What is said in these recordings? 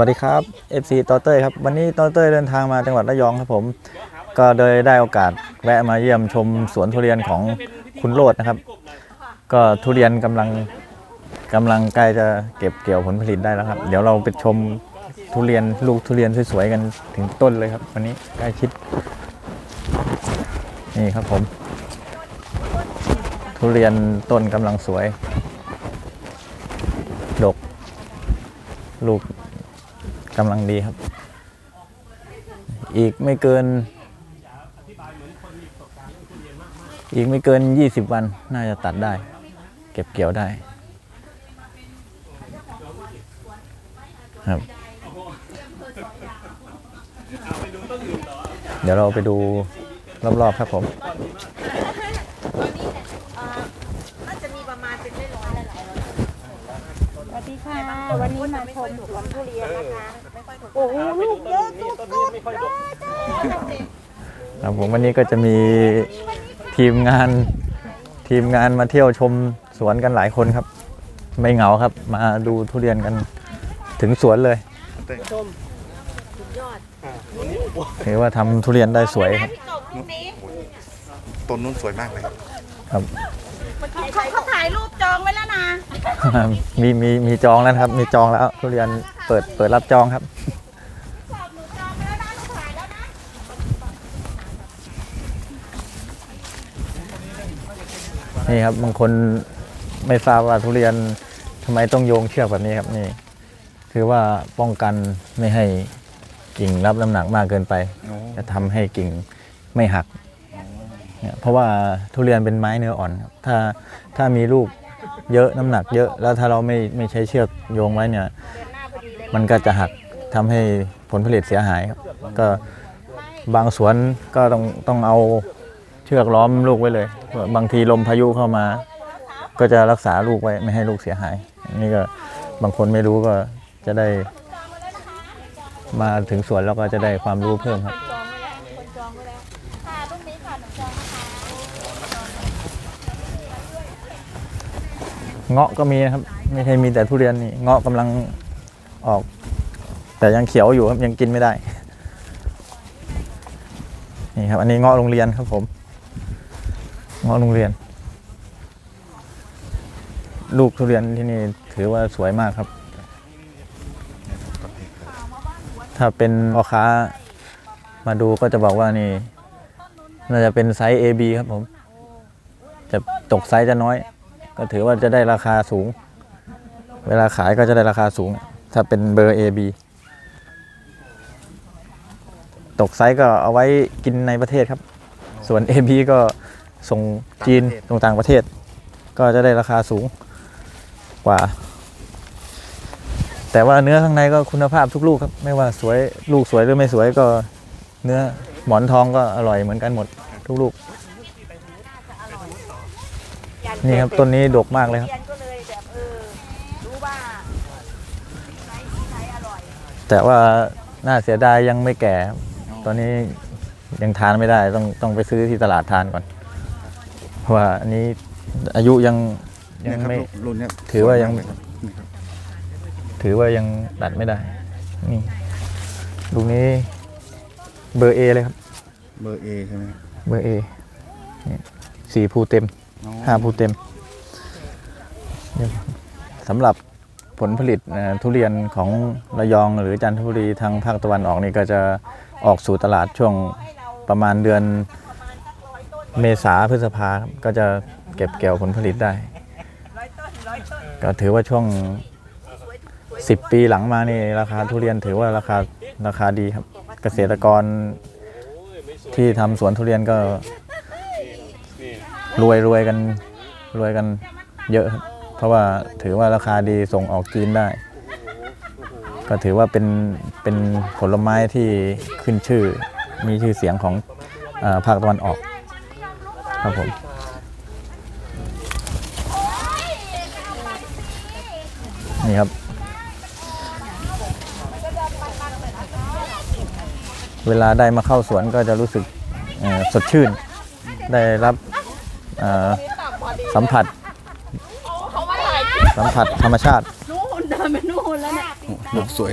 วัสดีครับ FC ตอเต้ยครับ วันนี้ตอเต้ยเดินทางมาจังหวัดระยองครับผม ก็โดยได้โอกาสแวะมาเยี่ยมชมสวนทุเรียนของคุณโรดนะครับ ก็ทุเรียนกำลังกำลังใกล้จะเก็บเกี่ยวผลผลิตได้แล้วครับ เดี๋ยวเราไปชมทุเรียนลูกทุเรียนสวยๆกันถึงต้นเลยครับ วันนี้ใกล้ชิด นี่ครับผม ทุเรียนต้นกำลังสวย ดก ลูก กำลังดีครับ อีกไม่เกิน อีกไม่เกิน 20 วันน่าจะตัดได้ เก็บเกี่ยวได้ ครับเดี๋ยวเราไปดูรอบๆครับผม ตอนนี้เอ่อน่าจะมีประมาณเป็นร้อยๆหลายๆร้อย สวัส ดีค่ะวันนี้มาชมสวนทุเรียนนะคะไม่ค่อยถูกโอ้โหลูกเยอะสุดครับผมวันนี้ก็จะมีทีมงานทีมงานมาเที่ยวชมสวนกันหลายคนครับ ไม่เหงาครับ มาดูทุเรียนกันถึงสวนเลยสุดยอดถือว่าทำทุเรียนได้สวยครับพี่กบลูกนี้ต้นนู้นสวยมากเลยครับ ครับเขาเขาถ่ายรูปจองไว้แล้วนะ มีมีมีจองแล้วนะครับ มีจองแล้วทุเรียนเปิดเปิดรับจองครับ สอบหนูจองไว้แล้วนะหนูถ่ายแล้วนะนี่ครับบางคนไม่ทราบว่าทุเรียนทำไมต้องโยงเชือกแบบนี้ครับนี่ คือว่าป้องกันไม่ให้กิ่งรับน้ำหนักมากเกินไป จะทำให้กิ่งไม่หัก เพราะว่าทุเรียนเป็นไม้เนื้ออ่อนครับถ้าถ้ามีลูกเยอะน้ำหนักเยอะแล้วถ้าเราไม่ไม่ใช้เชือกโยงไว้เนี่ย มันก็จะหักทำให้ผลผลิตเสียหายครับก็บางสวนก็ต้องต้องเอาเชือกล้อมลูกไว้เลย บางทีลมพายุเข้ามา ก็จะรักษาลูกไว้ไม่ให้ลูกเสียหายนนี่ก็บางคนไม่รู้ก็จะได้ มาถึงสวนแล้วก็จะได้ความรู้เพิ่มครับ จองไว้แล้วมีคนจองไว้แล้วค่ะลูกนี้ค่ะหนูจองนะคะ เงาะก็มีนะครับ ไม่ใช่มีแต่ทุเรียนนี่เงาะกำลังออก แต่ยังเขียวอยู่ครับยังกินไม่ได้ นี่ครับ อันนี้เงาะโรงเรียนครับผม เงาะโรงเรียน ลูกทุเรียนที่นี่ถือว่าสวยมากครับ ถ้าเป็นพ่อค้ามาดูก็จะบอกว่านี่ น่าจะเป็นไซส์ AB ครับผม จะตกไซส์จะน้อย ก็ถือว่าจะได้ราคาสูง เวลาขายก็จะได้ราคาสูง ถ้าเป็นเบอร์ AB ตกไซส์ก็เอาไว้กินในประเทศครับ ส่วน AB ก็ส่งจีนส่งต่างประเทศ ก็จะได้ราคาสูงกว่า แต่ว่าเนื้อข้างในก็คุณภาพทุกลูกครับ ไม่ว่าสวยลูกสวยหรือไม่สวยก็เนื้อหมอนทองก็อร่อยเหมือนกันหมดทุกลูก นี่ครับต้นนี้ดกมากเลยครับเรียนก็เลยแบบเออรู้ว่าใช้ใช้อร่อยแต่ว่าน่าเสียดายยังไม่แก่ครับตอนนี้ยังทานไม่ได้ต้องต้องไปซื้อที่ตลาดทานก่อนเพราะว่าอันนี้อายุยังยัเนี่ยงครับไม่ รุ่นเนี้ยถือว่ายัง สมกเลครับนี่ครับถือว่ายังตัดไม่ได้ นี่ลูกนี้เบอร์เอเลยครับ เบอร์เอใช่ไหมเบอร์เอสี่ภูเต็มอ๋อ ห้าภูเต็มสำหรับผลผลิตทุเรียนของระยองหรือจันทบุรีทางภาคตะวันออกนี่ก็จะออกสู่ตลาดช่วงประมาณเดือนเมษาพฤษภาก็จะเก็บเกี่ยวผลผลิตได้ ก็ถือว่าช่วง 10 ปีหลังมานี่ราคาทุเรียนถือว่าราคาราคาดีครับ เกษตรกรที่ทำสวนทุเรียนก็ รวยรวยกันรวยกันเยอะครับเพราะว่าถือว่าราคาดีส่งออกจีนได้ ก็ถือว่าเป็นเป็นผลไม้ที่ขึ้นชื่อมีชื่อเสียงของอภาคตะวันออกครับผมนี่ครับ เวลาได้มาเข้าสวนก็จะรู้สึกสดชื่น ได้รับ สัมผัส สัมผัสธรรมชาตินู่นเดินไปนู่นแล้วเนี่ยลูกสวย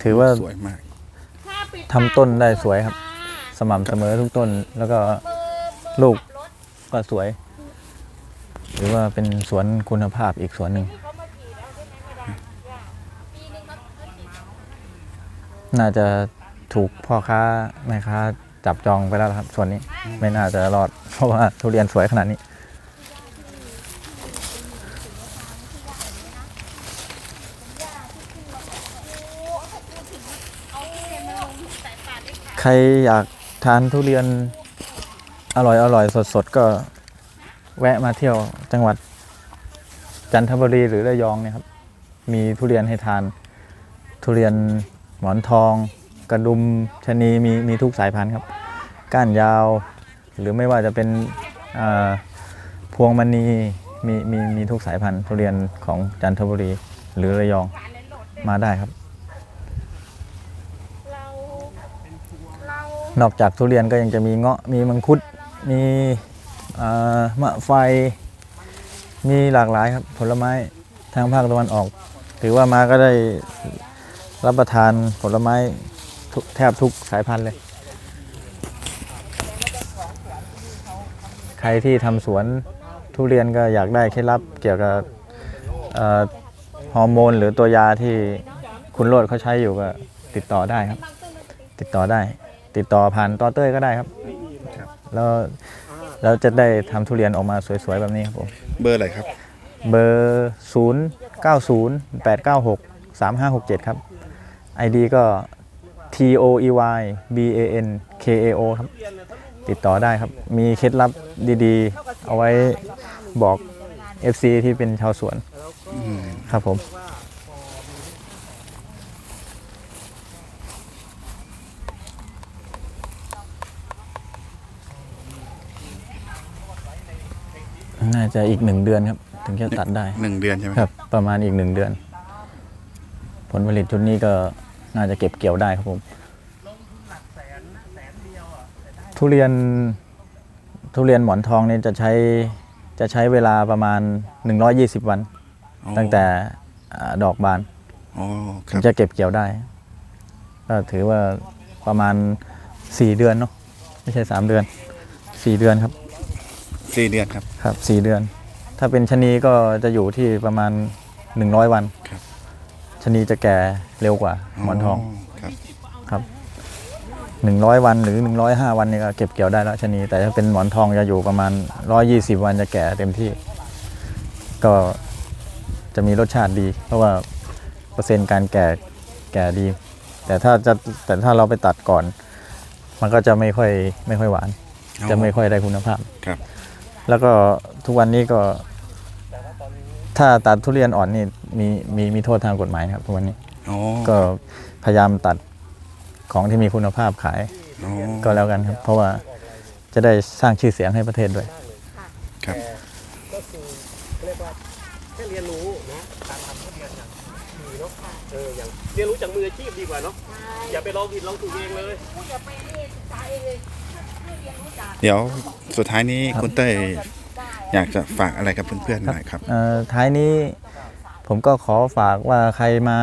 แถือว่าสวยมากทำต้นได้สวยครับ สม่ำเสมอทุกต้น แล้วก็ลูกก็สวย หรือว่าเป็นสวนคุณภาพอีกสวนหนึ่ง น่าจะถูกพ่อค้าแม่ค้า จับจองไปแล้วครับ ส่วนนี้ไม่น่าจะรอด เพราะว่าทุเรียนสวยขนาดนี้ ใครอยากทานทุเรียนอร่อยอร่อยสดสดๆก็แวะมาเที่ยวจังหวัดจันทบุรีหรือระยองเนี่ยครับ มีทุเรียนให้ทานทุเรียนหมอนทอง กระดุมชะนีมีมีทุกสายพันธุ์ครับ ก้านยาว หรือไม่ว่าจะเป็นอ่าพวงมณีมีมีมีทุกสายพันธุ์ทุเรียนของจันทบุรีหรือระยองมาได้ครับเราเรานอกจากทุเรียนก็ยังจะมีเงาะมีมังคุดมีอ่ามะไฟ มีหลากหลายครับผลไม้ทางภาคตะวันออก ถือว่ามาก็ได้รับประทานผลไม้ทุก แทบทุกสายพันธุ์เลย ใครที่ทำสวนทุเรียนก็อยากได้เคล็ดลับเกี่ยวกับเอ่อฮอร์โมนหรือตัวยาที่คุณโรดเขาใช้อยู่ก็ติดต่อได้ครับ ติดต่อได้ ติดต่อผ่านต่อเต้ยก็ได้ครับ แล้วแล้วจะได้ทำทุเรียนออกมาสวยๆ แบบนี้ครับผม เบอร์อะไรครับ เบอร์ 0 9 0 8 9 6 3 5 6 7 ครับ ID ก็ T O E Y B A N K A O ครับ ติดต่อได้ครับ มีเคล็ดลับดีๆ เอาไว้บอก FC ที่เป็นชาวสวนอืมครับผม น่าจะอีกหนึ่งเดือนครับ ถึงจะตัดได้หนึ่งเดือนใช่ไหมครับ ประมาณอีกหนึ่งเดือน ผลผลิตชุดนี้ก็ น่าจะเก็บเกี่ยวได้ครับผมทุเรียนทุเรียนหมอนทองเนี่ยจะใช้จะใช้เวลาประมาณ 120 วันอ๋อตั้งแต่อ่าดอกบานอ๋อคถึรังบจะเก็บเกี่ยวได้ ก็ถือว่าประมาณ 4 เดือนเนาะไม่ใช่ 3 เดือน 4 เดือนครับสี่เดือนครับครับสี่เดือน ถ้าเป็นชะนีก็จะอยู่ที่ประมาณ 100 วันครับ ชะนีจะแก่เร็วกว่าหมอนทองครับครับ100วันหรือ105วันเนี่ยก็เก็บเกี่ยวได้แล้วชะนี แต่ถ้าเป็นหมอนทองจะอยู่ประมาณ120วันจะแก่เต็มที่ ก็จะมีรสชาติดี เพราะว่าเปอร์เซ็นต์การแก่แก่ดี แต่ถ้าจะแต่ถ้าเราไปตัดก่อน มันก็จะไม่ค่อยไม่ค่อยหวานอ๋อจะไม่ค่อยได้คุณภาพครับ แล้วก็ทุกวันนี้ก็ ถ้าตัดทุเรียนอ่อนนี่มีมีมีโทษทางกฎหมายนะครับทุกวันนี้อ๋อก็พยายามตัดของที่มีคุณภาพขายอ๋อก็แล้วกันครับ เพราะว่าจะได้สร้างชื่อเสียงให้ประเทศด้วย ครับ ก็คือเรียกว่าแค่เรียนรู้นะการทำทุเรียนอย่างดีเนาะเอออย่างเรียนรู้จากมืออาชีพดีกว่าเนาะอย่าไปลองผิดลองถูกเองเลยพูดอย่าไปนี่ศึกษาเองเลยให้เรียนรู้จาก เดี๋ยวสุดท้ายนี้ครับคุณเต้ยได้ อยากจะฝากอะไรกับเพื่อนๆหน่อยครับเอ่อท้ายนี้ผมก็ขอฝากว่าใครมา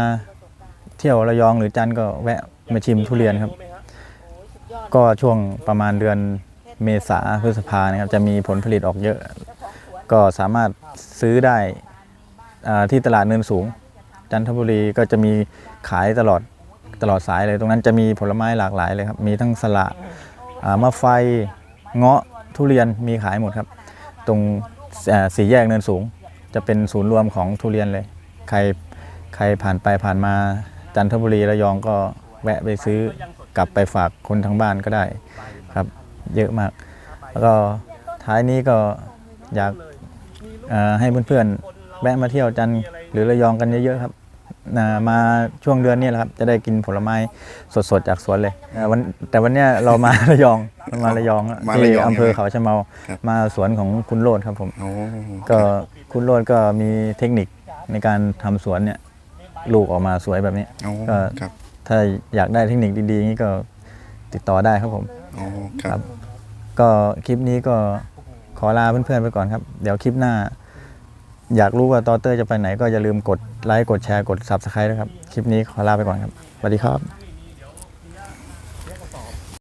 เที่ยวระยองหรือจันทร์ก็แวะมาชิมทุเรียนครับ ก็ช่วงประมาณเดือนเมษาพฤษภานะครับ จะมีผลผลิตออกเยอะ ก็สามารถซื้อได้อ่าที่ตลาดเนินสูง จันทบุรีก็จะมีขายตลอดตลอดสายเลย ตรงนั้นจะมีผลไม้หลากหลายเลยครับ มีทั้งสละอ่ามะไฟเงาะทุเรียนมีขายหมดครับ ตรงสี่แยกเนินสูง จะเป็นศูนย์รวมของทุเรียนเลย ใครใครผ่านไปผ่านมาจันทบุรีระยองก็แวะไปซื้อกลับไปฝากคนทั้งบ้านก็ได้ครับ เยอะมาก แล้วก็ท้ายนี้ก็อยากให้เพื่อนๆแวะมาเที่ยวจันทร์หรือระยองกันเยอะๆครับ มาช่วงเดือนนี้แหละครับจะได้กินผลไม้สดๆจากสวนเลยอ่าวันแต่วันเนี้ยเรามา ระยองเรามาระยองมาที่ระยองอำเภอใช่ไหมเขาชะเมาครับมาสวนของคุณโรดครับผมโอ้ก็คุณโรดก็มีเทคนิคในการทำสวนเนี่ยลูกออกมาสวยแบบนี้ โอ้ก็ ครับถ้าอยากได้เทคนิคดีๆอย่างนี้ก็ติดต่อได้ครับผม โอ้คครัรับ บ ก็คลิปนี้ก็ขอลาเพื่อนๆไปก่อนครับ เดี๋ยวคลิปหน้า อยากรู้ว่าตอเตอร์จะไปไหนก็อย่าลืมกดไลค์กดแชร์กด Subscribe นะครับ คลิปนี้ขอลาไปก่อนครับสวัสดีครับ